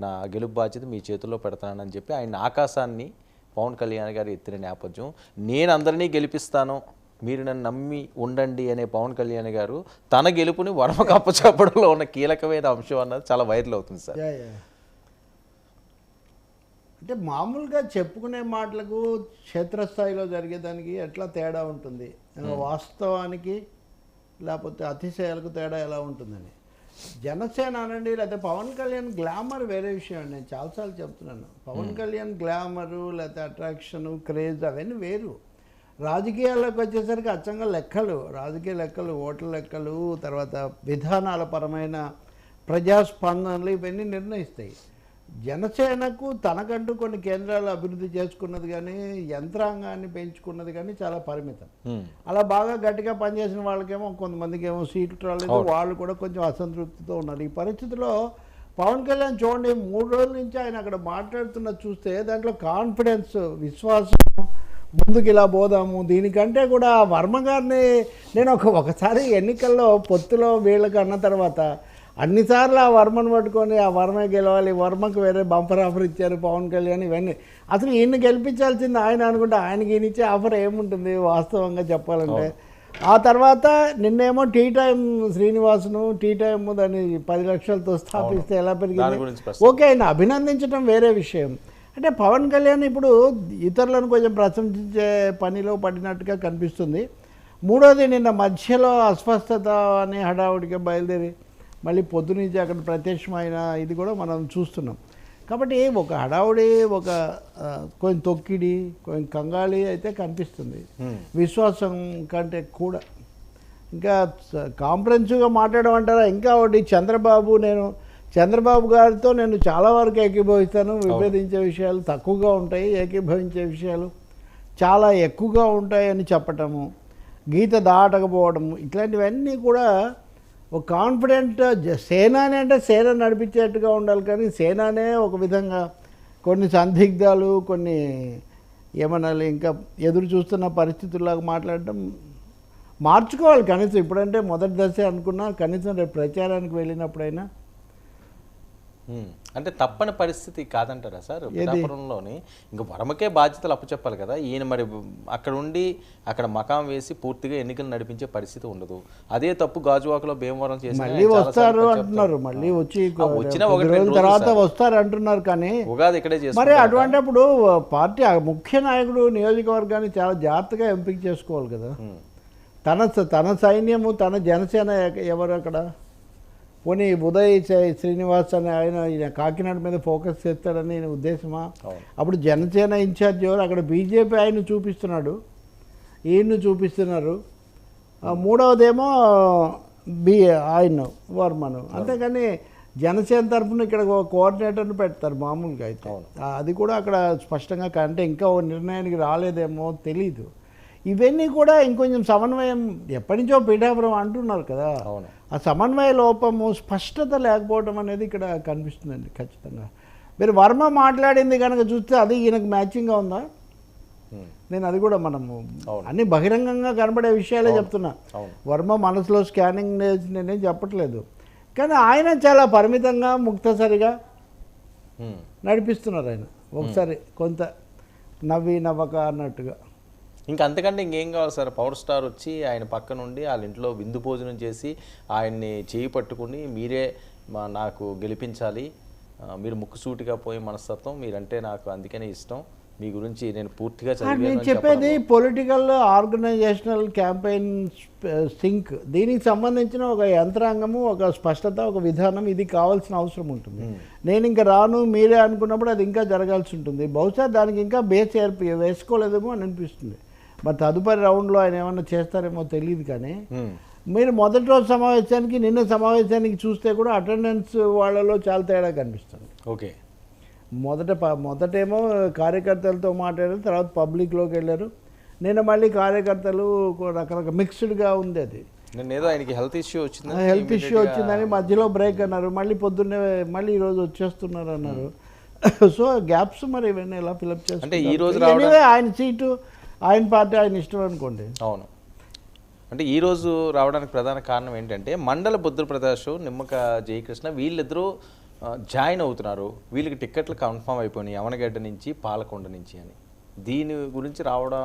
నా గెలుపు బాధ్యత మీ చేతుల్లో పెడతానని చెప్పి ఆయన ఆకాశాన్ని పవన్ కళ్యాణ్ గారు ఎత్తిన నేపథ్యం. నేను అందరినీ గెలిపిస్తాను. మీరు నన్ను నమ్మి ఉండండి అనే పవన్ కళ్యాణ్ గారు తన గెలుపుని వర్మకు అప్పచెప్పడంలో ఉన్న కీలకమైన అంశం అన్నది చాలా వైరల్ అవుతుంది సార్. అంటే మామూలుగా చెప్పుకునే మాటలకు క్షేత్రస్థాయిలో జరిగేదానికి ఎట్లా తేడా ఉంటుంది? వాస్తవానికి లేకపోతే అతిశయాలకు తేడా ఎలా ఉంటుందని? జనసేన అనండి లేకపోతే పవన్ కళ్యాణ్ గ్లామర్ వేరే విషయం అండి. నేను చాలాసార్లు చెప్తున్నాను. పవన్ కళ్యాణ్ గ్లామరు లేకపోతే అట్రాక్షను క్రేజ్ అవన్నీ వేరు. రాజకీయాల్లోకి వచ్చేసరికి అచ్చంగా లెక్కలు. రాజకీయ లెక్కలు ఓట్ల లెక్కలు తర్వాత విధానాల పరమైన ప్రజాస్పందనలు ఇవన్నీ నిర్ణయిస్తాయి. జనసేనకు తనకంటూ కొన్ని కేంద్రాలు అభివృద్ధి చేసుకున్నది కానీ యంత్రాంగాన్ని పెంచుకున్నది కానీ చాలా పరిమితం. అలా బాగా గట్టిగా పనిచేసిన వాళ్ళకేమో కొంతమందికి ఏమో సీట్లు రాలేదు వాళ్ళు కూడా కొంచెం అసంతృప్తితో ఉన్నారు. ఈ పరిస్థితిలో పవన్ కళ్యాణ్ చూడండి మూడు రోజుల నుంచి ఆయన అక్కడ మాట్లాడుతున్నది చూస్తే దాంట్లో కాన్ఫిడెన్స్ విశ్వాసం ముందుకు ఇలా పోదాము. దీనికంటే కూడా వర్మ గారిని నేను ఒక ఒకసారి ఎన్నికల్లో పొత్తులో వీళ్ళకి అన్న తర్వాత అన్నిసార్లు ఆ వర్మను పట్టుకొని ఆ వర్మ గెలవాలి వర్మకు వేరే బంపర్ ఆఫర్ ఇచ్చారు పవన్ కళ్యాణ్ ఇవన్నీ. అసలు ఈయన్ని గెలిపించాల్సింది ఆయన అనుకుంటే ఆయనకి ఈయన ఇచ్చే ఆఫర్ ఏముంటుంది వాస్తవంగా చెప్పాలంటే. ఆ తర్వాత నిన్నేమో టీ టైం శ్రీనివాసును టీ టైం దాన్ని పది లక్షలతో స్థాపిస్తే ఎలా పెరిగింది? ఓకే ఆయన అభినందించడం వేరే విషయం. అంటే పవన్ కళ్యాణ్ ఇప్పుడు ఇతరులను కొంచెం ప్రశంసించే పనిలో పడినట్టుగా కనిపిస్తుంది. మూడోది నిన్న మధ్యలో అస్వస్థత అని హడావుడిగా బయలుదేరి మళ్ళీ పొద్దునుంచి అక్కడ ప్రత్యక్షమైన ఇది కూడా మనం చూస్తున్నాం. కాబట్టి ఒక హడావుడి ఒక కొంచెం తొక్కిడి కొంచెం కంగాళి అయితే కనిపిస్తుంది. విశ్వాసం కంటే కూడా. ఇంకా కాంప్రహెన్సివ్గా మాట్లాడడం అంటారా? ఇంకా ఒకటి చంద్రబాబు నేను చంద్రబాబు గారితో నేను చాలా వరకు ఏకీభవిస్తాను. విభేదించే విషయాలు తక్కువగా ఉంటాయి ఏకీభవించే విషయాలు చాలా ఎక్కువగా ఉంటాయని చెప్పటము గీత దాటకపోవడము ఇట్లాంటివన్నీ కూడా ఒక కాన్ఫిడెంట్ సేనానే సేనాని అంటే సేన నడిపించేట్టుగా ఉండాలి కానీ సేనానే ఒక విధంగా కొన్ని సందిగ్ధాలు కొన్ని ఏమనాలి ఇంకా ఎదురు చూస్తున్న పరిస్థితుల్లాగా మాట్లాడటం మార్చుకోవాలి కనీసం. ఇప్పుడంటే మొదటి దశ అనుకున్నా కనీసం రేపు ప్రచారానికి వెళ్ళినప్పుడైనా అంటే తప్పని పరిస్థితి కాదంటారా సార్? పిఠాపురంలోని ఇంకా వర్మకే బాధ్యతలు అప్పచెప్పాలి కదా. ఈయన మరి అక్కడ ఉండి అక్కడ మకాం వేసి పూర్తిగా ఎన్నికలు నడిపించే పరిస్థితి ఉండదు. అదే తప్పు గాజువాకలో భీమవరం చేసిన మళ్ళీ వస్తారు. అంటున్నారు. మళ్ళీ వచ్చి వచ్చినా ఒకటి తర్వాత. వస్తారు అంటున్నారు కానీ ఉగాది ఇక్కడే మరి చేసుకుంటారు. అటువంటిప్పుడు పార్టీ ముఖ్య నాయకుడు నియోజకవర్గాన్ని చాలా జాగ్రత్తగా ఎంపిక చేసుకోవాలి కదా. తన తన సైన్యము తన జనసేన ఎవరు అక్కడ? పోనీ ఉదయ్ శ్రీనివాస్ అని ఆయన ఈయన కాకినాడ మీద ఫోకస్ చేస్తాడని ఈయన ఉద్దేశమా. అప్పుడు జనసేన ఇన్ఛార్జ్ ఎవరు? అక్కడ బీజేపీ ఆయన చూపిస్తున్నాడు. ఈయన్ను చూపిస్తున్నారు. మూడవదేమో బి ఆయన వర్మను. అంతేకాని జనసేన తరఫున ఇక్కడ ఒక కోఆర్డినేటర్ని పెడతారు మామూలుగా అయితే. అది కూడా అక్కడ స్పష్టంగా అంటే ఇంకా ఓ నిర్ణయానికి రాలేదేమో తెలీదు. ఇవన్నీ కూడా ఇంకొంచెం సమన్వయం ఎప్పటి నుంచో పీఠాపురం అంటున్నారు కదా. అవును. ఆ సమన్వయ లోపము స్పష్టత లేకపోవడం అనేది ఇక్కడ కనిపిస్తుందండి ఖచ్చితంగా. మీరు వర్మ మాట్లాడింది కనుక చూస్తే అది ఈయనకు మ్యాచింగ్గా ఉందా. నేను అది కూడా మనము. అన్ని బహిరంగంగా కనబడే విషయాలే చెప్తున్నా. వర్మ మనసులో స్కానింగ్ నేనేం చెప్పట్లేదు. కానీ ఆయన చాలా పరిమితంగా ముక్తసరిగా. నడిపిస్తున్నారు ఆయన. ఒకసారి కొంత నవ్వి నవ్వక అన్నట్టుగా. ఇంకా అంతకంటే ఇంకేం కావాలి సార్? పవర్ స్టార్ వచ్చి ఆయన పక్క నుండి వాళ్ళ ఇంట్లో విందు భోజనం చేసి ఆయన్ని చేయి పట్టుకుని మీరే మా నాకు గెలిపించాలి. మీరు ముక్కుసూటిగా పోయి మనస్తత్వం మీరంటే నాకు అందుకనే ఇష్టం. మీ గురించి నేను పూర్తిగా నేను చెప్పేది. పొలిటికల్ ఆర్గనైజేషనల్ క్యాంపెయిన్ సింక్ దీనికి సంబంధించిన ఒక యంత్రాంగము ఒక స్పష్టత ఒక విధానం ఇది కావాల్సిన అవసరం ఉంటుంది. నేను ఇంకా రాను మీరే అనుకున్నప్పుడు అది ఇంకా జరగాల్సి ఉంటుంది. బహుశా దానికి ఇంకా బేస్ ఏర్పి వేసుకోలేదేమో అని అనిపిస్తుంది. మరి తదుపరి రౌండ్లో ఆయన ఏమన్నా చేస్తారేమో తెలియదు కానీ. మీరు మొదటి రోజు సమావేశానికి నిన్న సమావేశానికి చూస్తే కూడా అటెండెన్స్ వాళ్ళలో చాలా తేడా కనిపిస్తుంది. ఓకే. మొదట మొదటేమో కార్యకర్తలతో మాట్లాడారు తర్వాత పబ్లిక్లోకి వెళ్ళారు. నిన్న మళ్ళీ కార్యకర్తలు రకరకాల మిక్స్డ్గా ఉంది అది. ఏదో ఆయనకి హెల్త్ ఇష్యూ వచ్చింది హెల్త్ ఇష్యూ వచ్చిందని మధ్యలో బ్రేక్ అన్నారు. మళ్ళీ పొద్దున్నే మళ్ళీ ఈరోజు వచ్చేస్తున్నారు అన్నారు. సో గ్యాప్స్ మరి ఇవన్నీ ఎలా ఫిలప్ అంటే ఈ రోజు చేస్తారు ఆయన సీటు ఆయన పార్టీ ఆయన ఇష్టం అనుకోండి. అవును. అంటే ఈ రోజు రావడానికి ప్రధాన కారణం ఏంటంటే మండల బుద్ధ ప్రకాష్ నిమ్మక జయకృష్ణ వీళ్ళిద్దరూ జాయిన్ అవుతున్నారు. వీళ్ళకి టిక్కెట్లు కన్ఫర్మ్ అయిపోయినాయి యవనగడ్డ నుంచి పాలకొండ నుంచి అని. దీని గురించి రావడం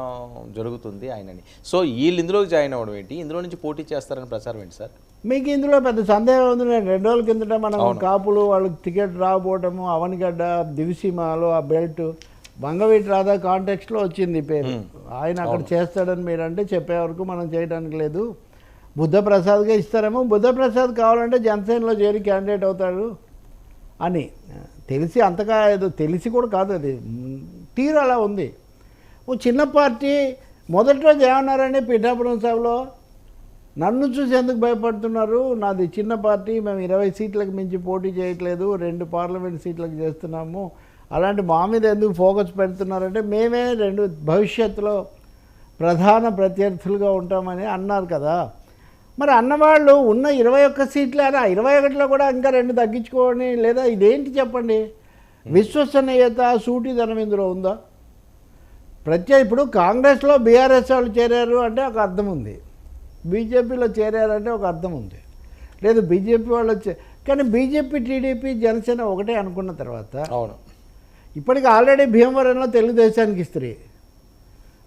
జరుగుతుంది ఆయనని. సో వీళ్ళు ఇందులోకి జాయిన్ అవ్వడం ఏంటి? ఇందులో నుంచి పోటీ చేస్తారని ప్రచారం ఏంటి సార్? మీకు ఇందులో పెద్ద సందేహం ఉంది. నేను రెండు రోజుల కిందట మనం కాపులు వాళ్ళకి టికెట్ రాకపోవటము అవనిగడ్డ దివిసీమలో ఆ బెల్ట్ బంగవీటి రాధా కాంటెక్స్ట్లో వచ్చింది పేరు. ఆయన అక్కడ చేస్తాడని మీరంటే చెప్పే వరకు మనం చేయడానికి లేదు. బుద్ధప్రసాద్గా ఇస్తారేమో. బుద్ధప్రసాద్ కావాలంటే జనసేనలో చేరి క్యాండిడేట్ అవుతాడు అని. తెలిసి అంతగా ఏదో తెలిసి కూడా కాదు అది. తీరు అలా ఉంది. ఓ చిన్న పార్టీ మొదటి రోజు ఏమన్నారండి పిఠాపురం సభలో? నన్ను చూసి ఎందుకు భయపడుతున్నారు? నాది చిన్న పార్టీ మేము ఇరవై సీట్లకు మించి పోటీ చేయట్లేదు. రెండు పార్లమెంట్ సీట్లకు చేస్తున్నాము. అలాంటి మా మీద ఎందుకు ఫోకస్ పెడుతున్నారంటే మేమే రెండు భవిష్యత్తులో ప్రధాన ప్రత్యర్థులుగా ఉంటామని అన్నారు కదా. మరి అన్నవాళ్ళు ఉన్న ఇరవై ఒక్క సీట్లు అయినా ఇరవై ఒకటిలో కూడా ఇంకా రెండు తగ్గించుకోని లేదా ఇదేంటి చెప్పండి? విశ్వసనీయత సూటిదనం ఇందులో ఉందా? ప్రత్యేక ఇప్పుడు కాంగ్రెస్లో బీఆర్ఎస్ వాళ్ళు చేరారు అంటే ఒక అర్థం ఉంది. బీజేపీలో చేరారంటే ఒక అర్థం ఉంది. లేదు బీజేపీ వాళ్ళు వచ్చే కానీ బీజేపీ టీడీపీ జనసేన ఒకటే అనుకున్న తర్వాత అవును. ఇప్పటికి ఆల్రెడీ భీమవరంలో తెలుగుదేశానికి ఇస్త్రీ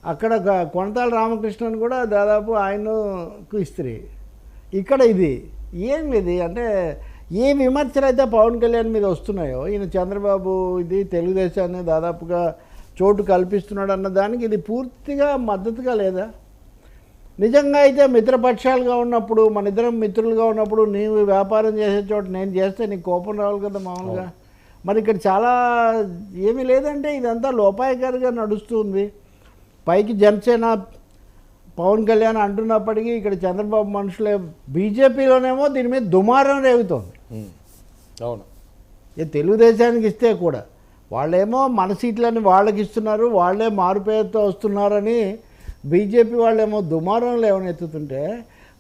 అక్కడ కొనతాల రామకృష్ణన్ కూడా దాదాపు ఆయనకు ఇస్త్రీ ఇక్కడ ఇది ఏం ఇది? అంటే ఏ విమర్శలు అయితే పవన్ కళ్యాణ్ మీద వస్తున్నాయో ఈయన చంద్రబాబు ఇది తెలుగుదేశాన్ని దాదాపుగా చోటు కల్పిస్తున్నాడు అన్న దానికి ఇది పూర్తిగా మద్దతుగా లేదా? నిజంగా అయితే మిత్రపక్షాలుగా ఉన్నప్పుడు మన ఇద్దరం మిత్రులుగా ఉన్నప్పుడు నీవు వ్యాపారం చేసే చోట నేను చేస్తే నీకు కోపం రావాలి కదా మామూలుగా? మరి ఇక్కడ చాలా ఏమీ లేదంటే ఇదంతా లోపాయకారిగా నడుస్తుంది. పైకి జనసేన పవన్ కళ్యాణ్ అంటున్నప్పటికీ ఇక్కడ చంద్రబాబు మనుషులే బీజేపీలోనేమో దీని మీద దుమారం రేగుతోంది. అవును. ఇది తెలుగుదేశానికి ఇస్తే కూడా వాళ్ళేమో మన సీట్లని వాళ్ళకి ఇస్తున్నారు వాళ్ళే మారుపేరుతో వస్తున్నారని బీజేపీ వాళ్ళేమో దుమారం లేవనెత్తుతుంటే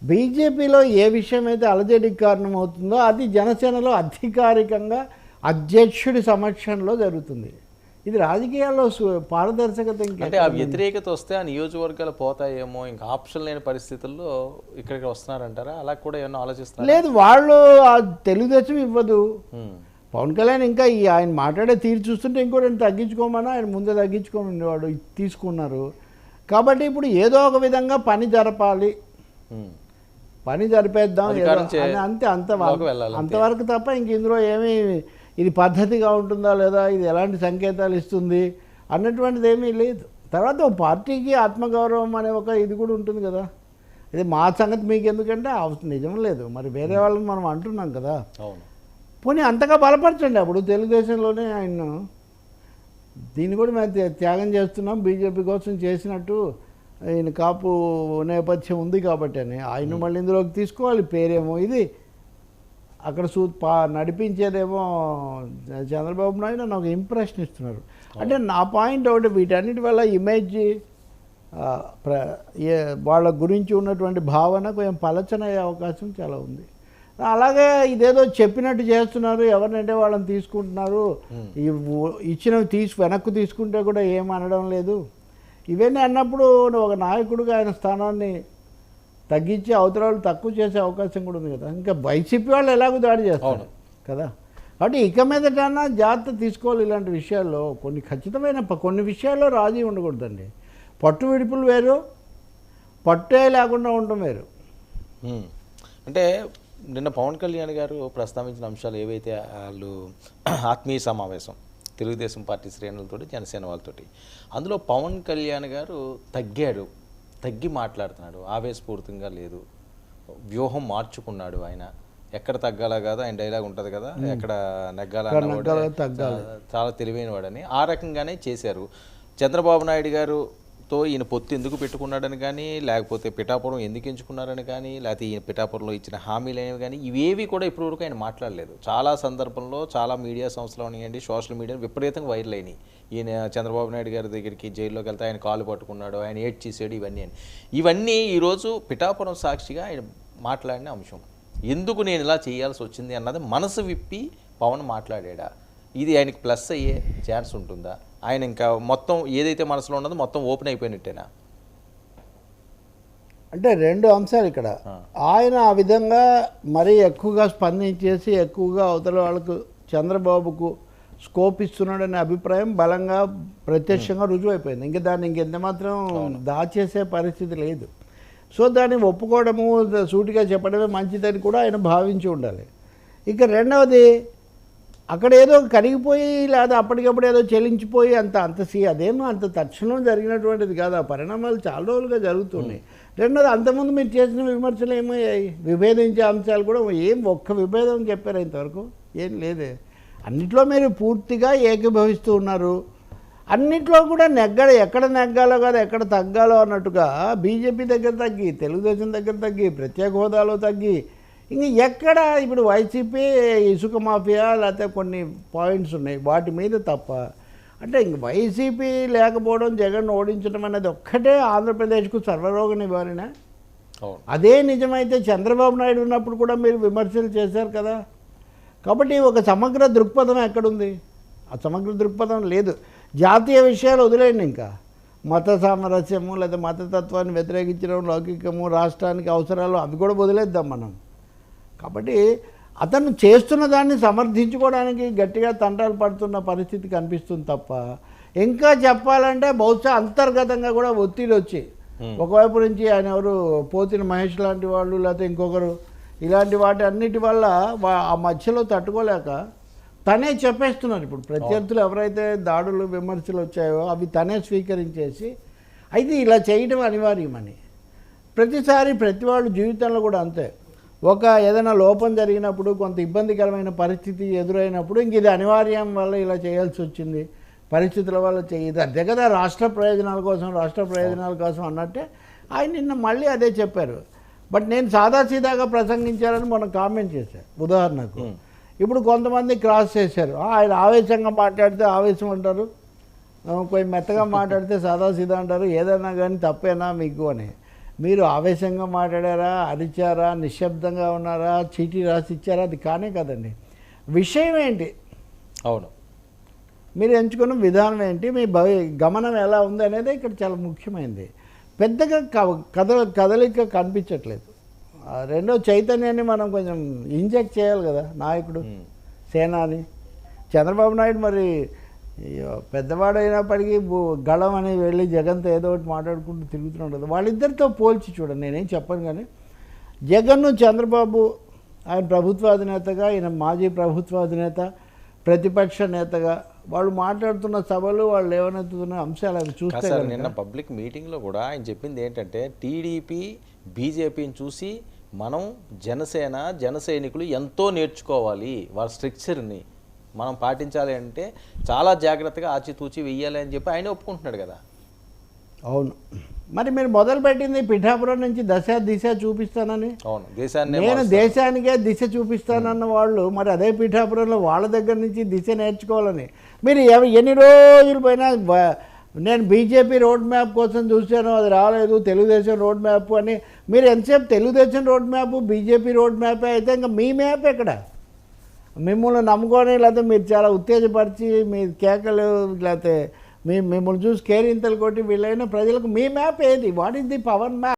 బీజేపీలో ఏ విషయం అయితే అలజడికి కారణమవుతుందో అది జనసేనలో అధికారికంగా అధ్యక్షుడి సమక్షంలో జరుగుతుంది. ఇది రాజకీయాల్లో పారదర్శకత అంటే ఆ వ్యతిరేకత వస్తే ఆ నియోజకవర్గాలు పోతాయేమో ఇంకా ఆప్షన్ లేని పరిస్థితుల్లో ఇక్కడికి వస్తున్నారంటారా? అలా కూడా ఏమన్నా ఆలోచిస్తారు లేదు వాళ్ళు ఆ తెలుగుదేశం ఇవ్వదు. పవన్ కళ్యాణ్ ఇంకా ఈ ఆయన మాట్లాడే తీరు చూస్తుంటే ఇంకో రెండు తగ్గించుకోమని ఆయన ముందే తగ్గించుకోమని వాడు తీసుకున్నారు. కాబట్టి ఇప్పుడు ఏదో ఒక విధంగా పని జరపాలి. పని జరిపేద్దాం అంతే అంతే. అంతవరకు తప్ప ఇంక ఇందులో ఏమీ ఇది పద్ధతిగా ఉంటుందా లేదా ఇది ఎలాంటి సంకేతాలు ఇస్తుంది అన్నటువంటిది ఏమీ లేదు. తర్వాత పార్టీకి ఆత్మగౌరవం అనే ఒక ఇది కూడా ఉంటుంది కదా. ఇది మా సంగతి మీకు ఎందుకంటే అవసరం నిజం లేదు. మరి వేరే వాళ్ళని మనం అంటున్నాం కదా. అవును. పోనీ అంతగా బలపరచండి అప్పుడు తెలుగుదేశంలోనే ఆయన. దీన్ని కూడా మేము త్యా- త్యాగం చేస్తున్నాం. బీజేపీ కోసం చేసినట్టు ఆయన కాపు నేపథ్యం ఉంది కాబట్టి అని. ఆయన మళ్ళీ ఇందులోకి తీసుకోవాలి. పేరేమో ఇది. అక్కడ సూ పా నడిపించేదేమో చంద్రబాబు నాయుడు నాకు ఇంప్రెషన్ ఇస్తున్నారు. అంటే నా పాయింట్ ఒకటి వీటన్నిటి వల్ల ఇమేజ్ వాళ్ళ గురించి ఉన్నటువంటి భావన కొంచెం పలచనయ్యే అవకాశం చాలా ఉంది. అలాగే ఇదేదో చెప్పినట్టు చేస్తున్నారు ఎవరినంటే వాళ్ళని తీసుకుంటున్నారు ఊ- ఇచ్చినవి తీసి వెనక్కు తీసుకుంటే కూడా ఏం అనడం లేదు. ఇవన్నీ అన్నప్పుడు ఒక నాయకుడిగా ఆయన స్థానాన్ని తగ్గించి వాళ్ళు తక్కువ చేసే అవకాశం కూడా ఉంది కదా. ఇంకా వైసీపీ వాళ్ళు ఎలాగో దాడి చేస్తారు. కదా. కాబట్టి ఇక మీదటన్నా జాగ్రత్త తీసుకోవాలి ఇలాంటి విషయాల్లో కొన్ని ఖచ్చితమైన కొన్ని విషయాల్లో రాజీ ఉండకూడదండి. పట్టు విడుపులు వేరు పట్టే లేకుండా ఉండటం వేరు. అంటే నిన్న పవన్ కళ్యాణ్ గారు ప్రస్తావించిన అంశాలు ఏవైతే వాళ్ళు ఆత్మీయ సమావేశం తెలుగుదేశం పార్టీ శ్రేణులతోటి జనసేన వాళ్ళతోటి అందులో పవన్ కళ్యాణ్ గారు తగ్గాడు. తగ్గి మాట్లాడుతున్నాడు. ఆవేశపూరితంగా లేదు. వ్యూహం మార్చుకున్నాడు ఆయన. ఎక్కడ తగ్గాలా కదా? ఆయన డైలాగ్ ఉంటుంది కదా? ఎక్కడ నెగ్గాలా చాలా తెలివైన వాడని. ఆ రకంగానే చేశారు. చంద్రబాబు నాయుడు తో ఈయన పొత్తు ఎందుకు పెట్టుకున్నాడని కానీ లేకపోతే పిఠాపురం ఎందుకు ఎంచుకున్నారని కానీ లేకపోతే ఈయన పిఠాపురంలో ఇచ్చిన హామీలు అనేవి కానీ ఇవేవి కూడా ఇప్పటివరకు ఆయన మాట్లాడలేదు. చాలా సందర్భంలో చాలా మీడియా సంస్థలు ఉన్నాయండి సోషల్ మీడియా విపరీతంగా వైరల్ అయినాయి. ఈయన చంద్రబాబు నాయుడు గారి దగ్గరికి జైల్లోకి వెళ్తే ఆయన కాలు పట్టుకున్నాడు ఆయన ఏడ్ చేసాడు ఇవన్నీ అని. ఇవన్నీ ఈరోజు పిఠాపురం సాక్షిగా ఆయన మాట్లాడిన అంశం. ఎందుకు నేను ఇలా చేయాల్సి వచ్చింది అన్నది మనసు విప్పి పవన్ మాట్లాడా ఇది ఆయనకి ప్లస్ అయ్యే ఛాన్స్ ఉంటుందా? ఆయన ఇంకా మొత్తం ఏదైతే మనసులో ఉన్నదో మొత్తం ఓపెన్ అయిపోయినట్టేనా? అంటే రెండు అంశాలు ఇక్కడ. ఆయన ఆ విధంగా మరీ ఎక్కువగా స్పందించేసి ఎక్కువగా అవతల వాళ్ళకు చంద్రబాబుకు స్కోప్ ఇస్తున్నాడనే అభిప్రాయం బలంగా ప్రత్యక్షంగా రుజువైపోయింది. ఇంకా దాన్ని ఇంకెంత మాత్రం దాచేసే పరిస్థితి లేదు. సో దాన్ని ఒప్పుకోవడము సూటిగా చెప్పడమే మంచిదని కూడా ఆయన భావించి ఉండాలి. ఇక రెండవది అక్కడ ఏదో కరిగిపోయి లేదా అప్పటికప్పుడు ఏదో చెలించిపోయి అంత అంత సీ అదేమో అంత తక్షణం జరిగినటువంటిది కాదు. ఆ పరిణామాలు చాలా రోజులుగా జరుగుతున్నాయి. రెండోది అంతకుముందు మీరు చేసిన విమర్శలు ఏమయ్యాయి? విభేదించే అంశాలు కూడా ఏం ఒక్క విభేదం చెప్పారు ఇంతవరకు? ఏం లేదే. అన్నిట్లో మీరు పూర్తిగా ఏకీభవిస్తూ ఉన్నారు. అన్నిట్లో కూడా నెగ్గడ ఎక్కడ నెగ్గాలో కాదు ఎక్కడ తగ్గాలో అన్నట్టుగా బీజేపీ దగ్గర తగ్గి తెలుగుదేశం దగ్గర తగ్గి ప్రత్యేక హోదాలో తగ్గి ఇంక ఎక్కడ ఇప్పుడు వైసీపీ ఇసుక మాఫియా లేకపోతే కొన్ని పాయింట్స్ ఉన్నాయి. వాటి మీద తప్ప. అంటే ఇంక వైసీపీ లేకపోవడం జగన్ ఓడించడం అనేది ఒక్కటే ఆంధ్రప్రదేశ్కు సర్వరోగ నివారణ. అదే నిజమైతే చంద్రబాబు నాయుడు ఉన్నప్పుడు కూడా మీరు విమర్శలు చేశారు కదా. కాబట్టి ఒక సమగ్ర దృక్పథం ఎక్కడుంది? ఆ సమగ్ర దృక్పథం లేదు. జాతీయ విషయాలు వదిలేయండి ఇంకా. మత సామరస్యము లేదా మతతత్వాన్ని వ్యతిరేకించడం లౌకికము రాష్ట్రానికి అవసరాలు అవి కూడా వదిలేద్దాం మనం. కాబట్టి అతను చేస్తున్న దాన్ని సమర్థించుకోవడానికి గట్టిగా తంటాలు పడుతున్న పరిస్థితి కనిపిస్తుంది తప్ప ఇంకా చెప్పాలంటే బహుశా అంతర్గతంగా కూడా ఒత్తిడి వచ్చి ఒకవైపు నుంచి ఆయన ఎవరు పోతిన మహేష్ లాంటి వాళ్ళు లేకపోతే ఇంకొకరు ఇలాంటి వాటి అన్నిటి వల్ల ఆ మధ్యలో తట్టుకోలేక తనే చెప్పేస్తున్నారు. ఇప్పుడు ప్రత్యర్థులు ఎవరైతే దాడులు విమర్శలు వచ్చాయో అవి తనే స్వీకరించేసి అయితే ఇలా చేయడం అనివార్యమని. ప్రతిసారి ప్రతి వాళ్ళ జీవితంలో కూడా అంతే. ఒక ఏదైనా లోపం జరిగినప్పుడు కొంత ఇబ్బందికరమైన పరిస్థితి ఎదురైనప్పుడు ఇంక ఇది అనివార్యం వల్ల ఇలా చేయాల్సి వచ్చింది. పరిస్థితుల వల్ల చేయదు అదే కదా రాష్ట్ర ప్రయోజనాల కోసం రాష్ట్ర ప్రయోజనాల కోసం అన్నట్టే ఆయన నిన్న మళ్ళీ అదే చెప్పారు. బట్ నేను సాదాసీదాగా ప్రసంగించారని మనం కామెంట్ చేశాను ఉదాహరణకు. ఇప్పుడు కొంతమంది క్రాస్ చేశారు. "ఆ, ఆయన ఆవేశంగా మాట్లాడితే ఆవేశం అంటారు. కొంచెం మెత్తగా మాట్లాడితే సాదాసీదా అంటారు. ఏదైనా కానీ తప్పేనా మీకు అని. మీరు ఆవేశంగా మాట్లాడారా అరిచారా నిశ్శబ్దంగా ఉన్నారా చీటీ రాసి ఇచ్చారా అది కానే కదండి. విషయం ఏంటి? అవును. మీరు ఎంచుకున్న విధానం ఏంటి? మీ భవి గమనం ఎలా ఉంది అనేది ఇక్కడ చాలా ముఖ్యమైనది పెద్దగా క- కదల కదలిక కనిపించట్లేదు. రెండో చైతన్యాన్ని మనం కొంచెం ఇంజెక్ట్ చేయాలి కదా నాయకుడు. సేనాని. చంద్రబాబు నాయుడు మరి అయ్యో, పెద్దవాడు అయినప్పటికీ బు- గళం అని వెళ్ళి జగన్తో ఏదో ఒకటి మాట్లాడుకుంటూ తిరుగుతున్నాడు కదా వాళ్ళిద్దరితో పోల్చి చూడండి నేనేం చెప్పను కానీ జగన్ను చంద్రబాబు ఆయన ప్రభుత్వ అధినేతగా ఆయన మాజీ ప్రభుత్వ అధినేత ప్రతిపక్ష నేతగా వాళ్ళు మాట్లాడుతున్న సభలు వాళ్ళు లేవనెత్తుతున్న అంశాలు అవి చూస్తే నిన్న పబ్లిక్ మీటింగ్లో కూడా ఆయన చెప్పింది ఏంటంటే టీడీపీ బీజేపీని చూసి మనం జనసేన జన సైనికులు ఎంతో నేర్చుకోవాలి వాళ్ళ స్ట్రక్చర్ని. మనం పాటించాలి అంటే చాలా జాగ్రత్తగా ఆచితూచి వెయ్యాలి అని చెప్పి ఆయన ఒప్పుకుంటున్నాడు కదా. అవును. మరి మీరు మొదలుపెట్టింది పిఠాపురం నుంచి దశ దిశ చూపిస్తానని? అవును. దేశాన్ని నేను దేశానికే దిశ చూపిస్తానన్న వాళ్ళు మరి అదే పీఠాపురంలో వాళ్ళ దగ్గర నుంచి దిశ నేర్చుకోవాలని. మీరు ఎన్ని రోజులు పోయినా నేను బీజేపీ రోడ్ మ్యాప్ కోసం చూశాను అది రాలేదు తెలుగుదేశం రోడ్ మ్యాప్ అని. మీరు ఎంతసేపు Telugu Desam road map BJP road map అయితే ఇంకా మీ మ్యాప్ ఎక్కడ? మిమ్మల్ని నమ్ముకొని లేకపోతే మీరు చాలా ఉత్తేజపరిచి మీ కేకలు లేకపోతే మీ మిమ్మల్ని చూసి కేరింతలు కొట్టి వీళ్ళైన ప్రజలకు మీ మ్యాప్ ఏది? What is the power map